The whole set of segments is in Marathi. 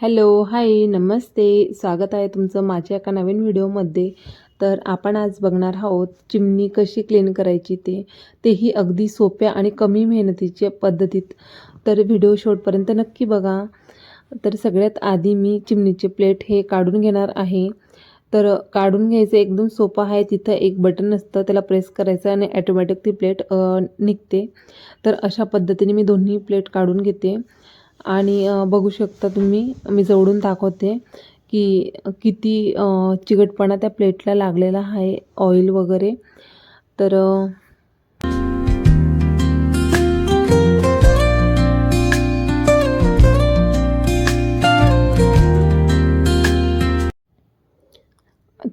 हॅलो हाय नमस्ते. स्वागत आहे तुमचं माझ्या एका नवीन व्हिडिओमध्ये. तर आपण आज बघणार आहोत चिमणी कशी क्लीन करायची ते. तेही अगदी सोप्या आणि कमी मेहनतीच्या पद्धतीत. तर व्हिडिओ शेवटपर्यंत नक्की बघा. तर सगळ्यात आधी मी चिमणीचे प्लेट हे काढून घेणार आहे. तर काढून घ्यायचं एकदम सोपं आहे. तिथं एक बटन असतं त्याला प्रेस करायचं आणि ॲटोमॅटिक ती प्लेट निघते. तर अशा पद्धतीने मी दोन्ही प्लेट काढून घेते. आणि बघू शकता तुम्ही मी जवळून दाखवते की किती चिकटपणा त्या प्लेटला लागलेला आहे ऑइल वगैरे. तर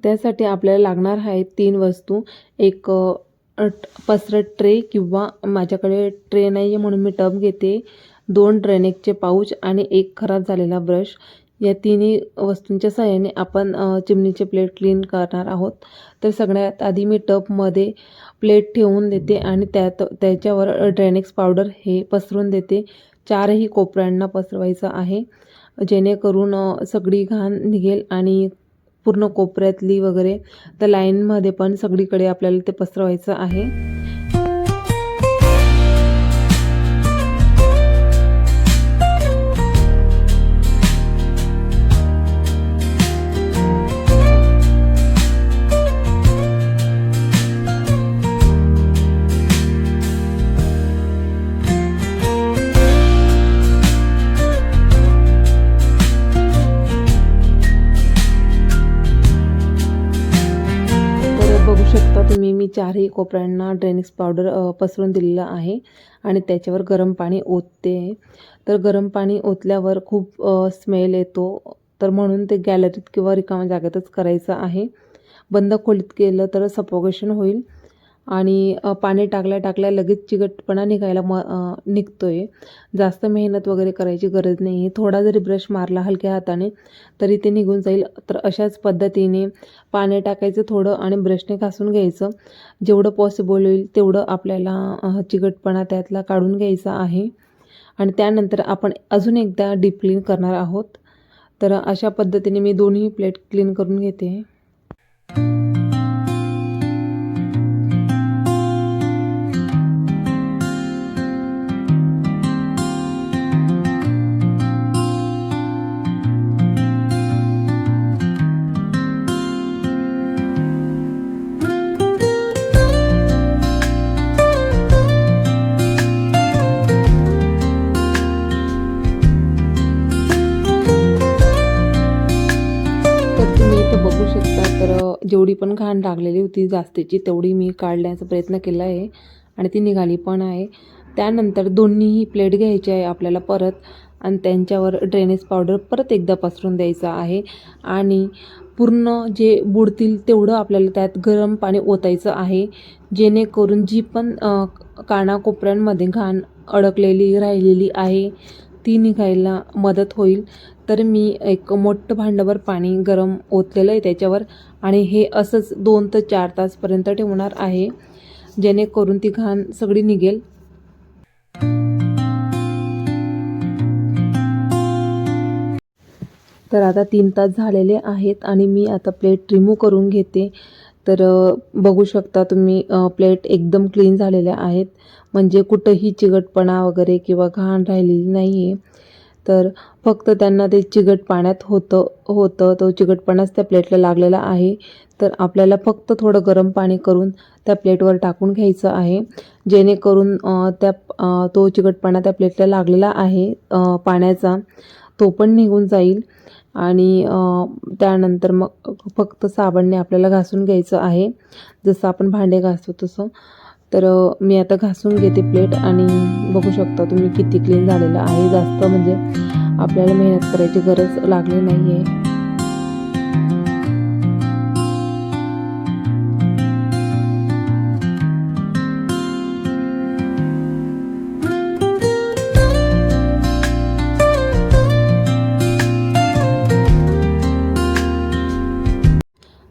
त्यासाठी आपल्याला लागणार आहे तीन वस्तू. एक पसरट ट्रे किंवा माझ्याकडे ट्रे नाही आहे म्हणून मी टब घेते. दोन ड्रेनेजचे पाऊच आणि एक खराब झालेला ब्रश या तिन्ही वस्तूंच्या सहाय्याने आपण चिमणीचे प्लेट क्लीन करणार आहोत. तर सगळ्यात आधी मी टबमध्ये प्लेट ठेवून देते आणि त्यात त्याच्यावर ड्रेनेक्स पावडर हे पसरून देते. चारही कोपऱ्यांना पसरवायचं आहे. जेणेकरून सगळी घाण निघेल आणि पूर्ण कोपऱ्यातली वगैरे तर लाईनमध्ये पण सगळीकडे आपल्याला ते पसरवायचं आहे. चारही कोपऱ्यांना ड्रेनिक्स पावडर पसरून दिलेलं आहे आणि त्याच्यावर गरम पाणी ओतते. तर गरम पाणी ओतल्यावर खूप स्मेल येतो. तर म्हणून ते गॅलरीत किंवा रिकाम्या जागेतच करायचं आहे. बंद खोलीत केलं तर सपोगेशन होईल. आणि पाणी टाकल्या टाकल्या लगेच चिकटपणा निघायला म निघतो आहे जास्त मेहनत वगैरे करायची गरज नाही आहे थोडा जरी ब्रश मारला हलक्या हाताने तरी ते निघून जाईल. तर अशाच पद्धतीने पाणी टाकायचं थोडं आणि ब्रशने घासून घ्यायचं. जेवढं पॉसिबल होईल तेवढं आपल्याला चिकटपणा त्यातला काढून घ्यायचा आहे. आणि त्यानंतर आपण अजून एकदा डीप क्लीन करणार आहोत. तर अशा पद्धतीने मी दोन्ही प्लेट क्लीन करून घेते. तर इथं बघू शकता तर जेवढी पण घाण लागलेली होती जास्तीची तेवढी मी काढण्याचा प्रयत्न केला आहे आणि ती निघाली पण आहे. त्यानंतर दोन्हीही प्लेट घ्यायची आहे आपल्याला परत आणि त्यांच्यावर ड्रेनेज पावडर परत एकदा पसरून द्यायचा आहे आणि पूर्ण जे बुडतील तेवढं आपल्याला त्यात गरम पाणी ओतायचं आहे जेणेकरून जी पण कानाकोपऱ्यांमध्ये घाण अडकलेली राहिलेली आहे ती निघायला मदत होईल. तर मी एक मोठं भांडंभर पाणी गरम ओतलेलं आहे त्याच्यावर आणि हे असंच दोन ते चार तासपर्यंत ठेवणार आहे. जेणेकरून ती घाण सगळी निघेल. तर आता तीन तास झालेले आहेत आणि मी आता प्लेट रिमूव्ह करून घेते. तर बघू शकता तुम्ही प्लेट एकदम क्लीन झालेल्या आहेत. म्हणजे कुठंही चिकटपणा वगैरे किंवा घाण राहिलेली नाही आहे तर फक्त त्यांना ते चिकट पाण्यात होतं होतं. तो चिकटपणाच त्या प्लेटला लागलेला आहे. तर आपल्याला फक्त थोडं गरम पाणी करून त्या प्लेटवर टाकून घ्यायचं आहे. जेणेकरून त्या तो चिकटपणा त्या प्लेटला लागलेला आहे. पाण्याचा तो पण निघून जाईल. आणि त्यानंतर मग फक्त साबणने आपल्याला घासून घ्यायचं आहे. जसं आपण भांडे घासतो तसं. तर मी आता घासून घेते प्लेट आणि बघू शकता तुम्ही किती क्लीन झालेलं आहे. जास्त म्हणजे आपल्याला मेहनत करायची गरज लागली नाही आहे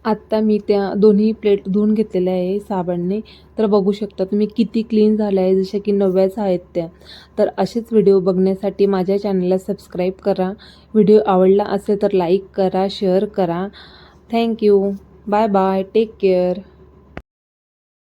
आत्ता मी त्या दोन्ही प्लेट धुवून घेतलेल्या आहे साबणने. तर बघू शकता तुम्ही किती क्लीन झाल्या आहे जशा की नव्याच आहेत त्या. तर असेच व्हिडिओ बघण्यासाठी माझ्या चॅनलला सबस्क्राईब करा. व्हिडिओ आवडला असेल तर लाईक करा शेअर करा. Thank you bye bye take care